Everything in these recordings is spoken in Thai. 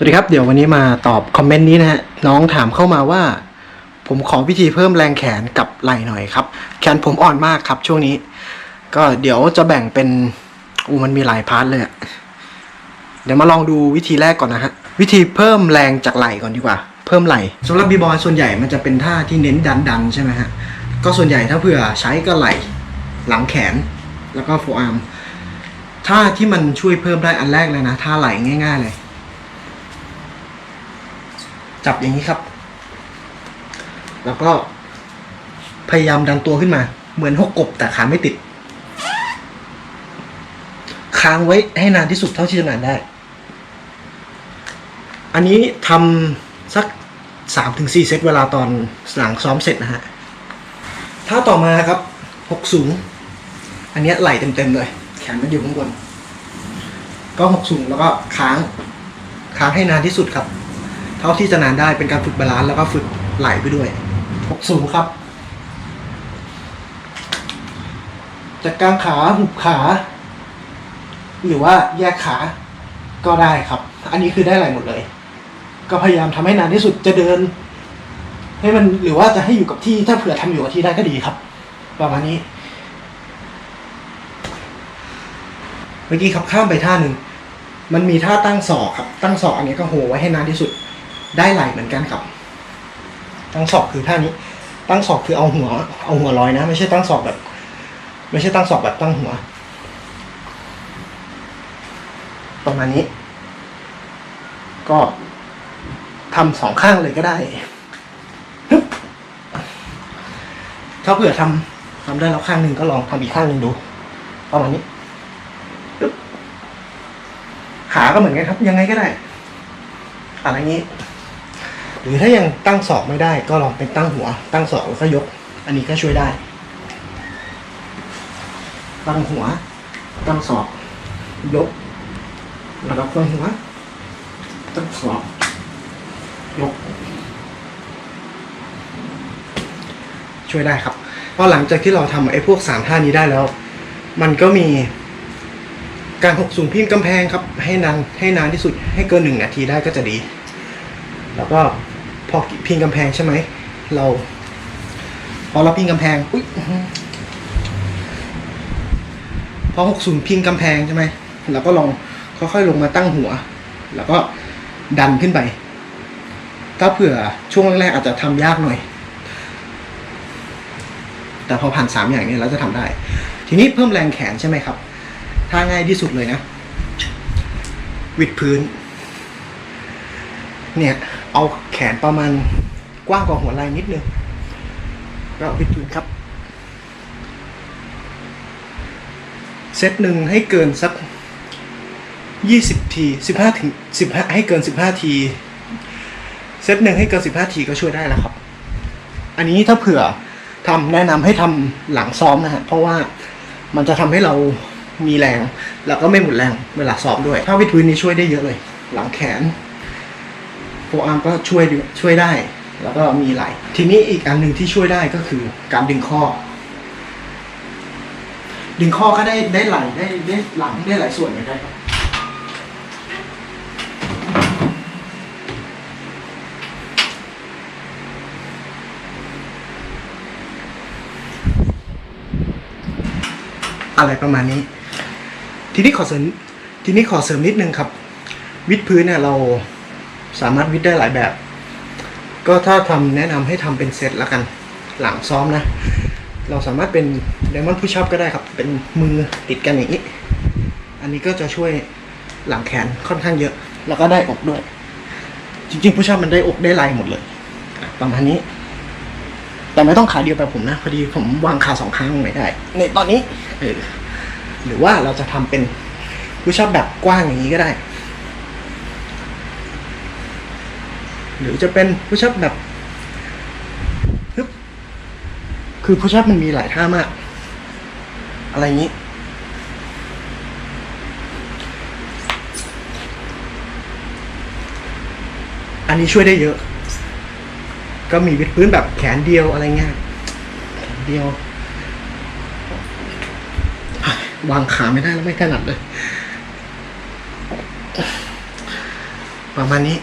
สวัสดีครับ เดี๋ยววันนี้มาตอบคอมเมนต์นี้นะฮะน้องถามเข้ามาว่า ผมขอวิธีเพิ่มแรงแขนกับไหล่หน่อยครับ แขนผมอ่อนมากครับช่วงนี้ ก็เดี๋ยวจะแบ่งเป็นอูมันมีหลายพาร์ทเลยเดี๋ยวมาลองดูวิธีแรกก่อนนะฮะวิธีเพิ่มแรงจากไหล่ก่อนดีกว่า เพิ่มไหล่สำหรับบีบอยส่วนใหญ่มันจะเป็นท่าที่เน้นดันดันใช่ไหมฮะก็ส่วนใหญ่ถ้าเผื่อใช้ก็ไหล่หลังแขนแล้วก็โฟอาร์มท่าที่มันช่วยเพิ่มได้อันแรกเลยนะท่าไหล่ง่าย ๆ เลย จับอย่างนี้ครับ แล้วก็พยายามดันตัวขึ้นมา เหมือนหกกบแต่ขาไม่ติด ค้างไว้ให้นานที่สุดเท่าที่จะนานได้ อันนี้ทำสักสามถึงสี่เซตเวลาตอนหลังซ้อมเสร็จนะฮะถ้าต่อมาครับหกสูง อันนี้ไหลเต็มๆเลย แขนมันอยู่ข้างบน ก็หกสูงแล้วก็ค้าง ค้างให้นานที่สุดครับ เท่าที่จะนานได้เป็นการฝึกบาลานซ์แล้วก็ฝึกไหลไปด้วยหกสูงครับ จากกางขาหุบขา หรือว่าแยกขาก็ได้ครับ อันนี้คือได้ไหลหมดเลย ก็พยายามทำให้นานที่สุดจะเดิน ให้มันหรือว่าจะให้อยู่กับที่ถ้าเผื่อทำอยู่กับที่ได้ก็ดีครับ ประมาณนี้เมื่อกี้ขับข้ามไปท่าหนึ่ง มันมีท่าตั้งศอกครับ ตั้งศอกอันนี้ก็โหไว้ให้นานที่สุด ได้ไหลเหมือนกันครับ ตั้งศอกคือท่านี้ ตั้งศอกคือเอาหัว เอาหัวลอยนะ ไม่ใช่ตั้งศอกแบบ ไม่ใช่ตั้งศอกแบบตั้งหัว ประมาณนี้ ก็ทำสองข้างเลยก็ได้ถ้าเผื่อทำทำได้แล้วข้างหนึ่งก็ลองทำอีกข้างหนึ่งดูประมาณนี้ฮึบขาก็เหมือนกันครับ ยังไงก็ได้ อะไรงี้ หรือถ้ายังตั้งศอกไม่ได้ ก็ลองเป็นตั้งหัว ตั้งศอกแล้วก็ยก อันนี้ก็ช่วยได้ ตั้งหัว ตั้งศอก ยก แล้วก็ตั้งหัว ตั้งศอก ยก ช่วยได้ครับเพราะหลังจากที่เราทำไอ้พวกสามท่านี้ได้แล้ว มันก็มีการหกสูงพิงกำแพงครับ ให้นานให้นานที่สุดให้เกินหนึ่งนาทีได้ก็จะดี แล้วก็ พอพิงกำแพงใช่ไหม เรา พอเราพิงกำแพงอุ้ยพอหกสูงพิงกำแพงใช่ไหมเราก็ลองค่อยๆลงมาตั้งหัว แล้วก็ดันขึ้นไป ถ้าเผื่อช่วงแรกๆอาจจะทำยากหน่อย แต่พอผ่านสามอย่างนี้เราจะทำได้ ทีนี้เพิ่มแรงแขนใช่ไหมครับถ้าง่ายที่สุดเลยนะวิดพื้น เนี่ย เอาแขนประมาณกว้างกว่าหัวไหล่นิดนึงก็วิดพื้นครับ เซตหนึ่งให้เกินสักยี่สิบทีสิบห้าถึงสิบห้าให้เกินสิบห้าที เซตหนึ่งให้เกินสิบห้าทีก็ช่วยได้แล้วครับ อันนี้ถ้าเผื่อทำแนะนำให้ทำหลังซ้อมนะฮะ เพราะว่ามันจะทำให้เรามีแรง แล้วก็ไม่หมดแรงเวลาซ้อมด้วย ถ้าวิดพื้นนี้ช่วยได้เยอะเลย หลังแขน โฟอาร์มก็ช่วยช่วยได้ แล้วก็มีไหลทีนี้อีกอันหนึ่งที่ช่วยได้ก็คือการดึงข้อ ดึงข้อก็ได้ได้ไหลได้ได้หลังได้หลายส่วนเหมือนกันครับอะไรประมาณนี้ ทีนี้ขอเสริมทีนี้ขอเสริมนิดนึงครับ วิดพื้นเนี่ยเรา สามารถวิดได้หลายแบบ ก็ถ้าทำแนะนำให้ทำเป็นเซตละกันหลังซ้อมนะ เราสามารถเป็นไดมอนด์พุชอัพก็ได้ครับ เป็นมือติดกันอย่างนี้ อันนี้ก็จะช่วยหลังแขนค่อนข้างเยอะ แล้วก็ได้อกด้วย จริงๆพุชอัพมันได้อกได้ไหลหมดเลยประมาณนี้ แต่ไม่ต้องขาเดียวแบบผมนะ พอดีผมวางขาสองข้างไม่ได้ ในตอนนี้ เออ หรือว่าเราจะทำเป็นพุชอัพแบบกว้างอย่างนี้ก็ได้ หรือจะเป็นพุชอัพแบบฮึบคือพุชอัพมันมีหลายท่ามาก อะไรอย่างนี้ อันนี้ช่วยได้เยอะ ก็มีวิดพื้นแบบแขนเดียวอะไรเงี้ยแขนเดียว วางขาไม่ได้แล้วไม่ถนัดเลยปประมาณนี้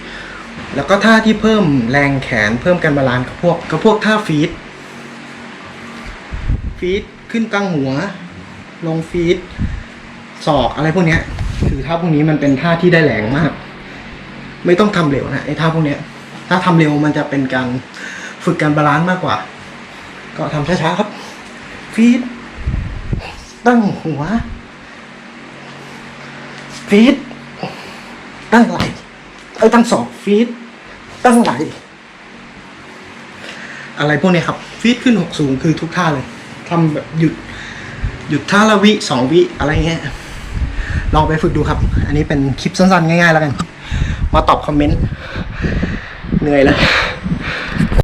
แล้วก็ท่าที่เพิ่มแรงแขนเพิ่มการบาลานซ์กับพวกกับพวกท่าฟีดฟีดขึ้นตั้งหัว ลงฟีดศอกอะไรพวกเนี้ย คือท่าพวกนี้มันเป็นท่าที่ได้แรงมาก ไม่ต้องทำเร็วนะไอ้ท่าพวกเนี้ย ถ้าทำเร็วมันจะเป็นการฝึกการบาลานซ์มากกว่า ก็ทำช้าๆครับ ฟีดตั้งหัว ฟีดตั้งไหลเอ้ยตั้งศอกฟีด ตั้งไหลอะไรพวกนี้ครับ ฟีดขึ้นหกสูงคือทุกท่าเลยทำแบบหยุด หยุดท่าละวิสองวิอะไรเงี้ยลองไปฝึกดูครับ อันนี้เป็นคลิปสั้นๆ ง่ายๆแล้วกัน มาตอบคอมเมนต์ เหนื่อยแล้ว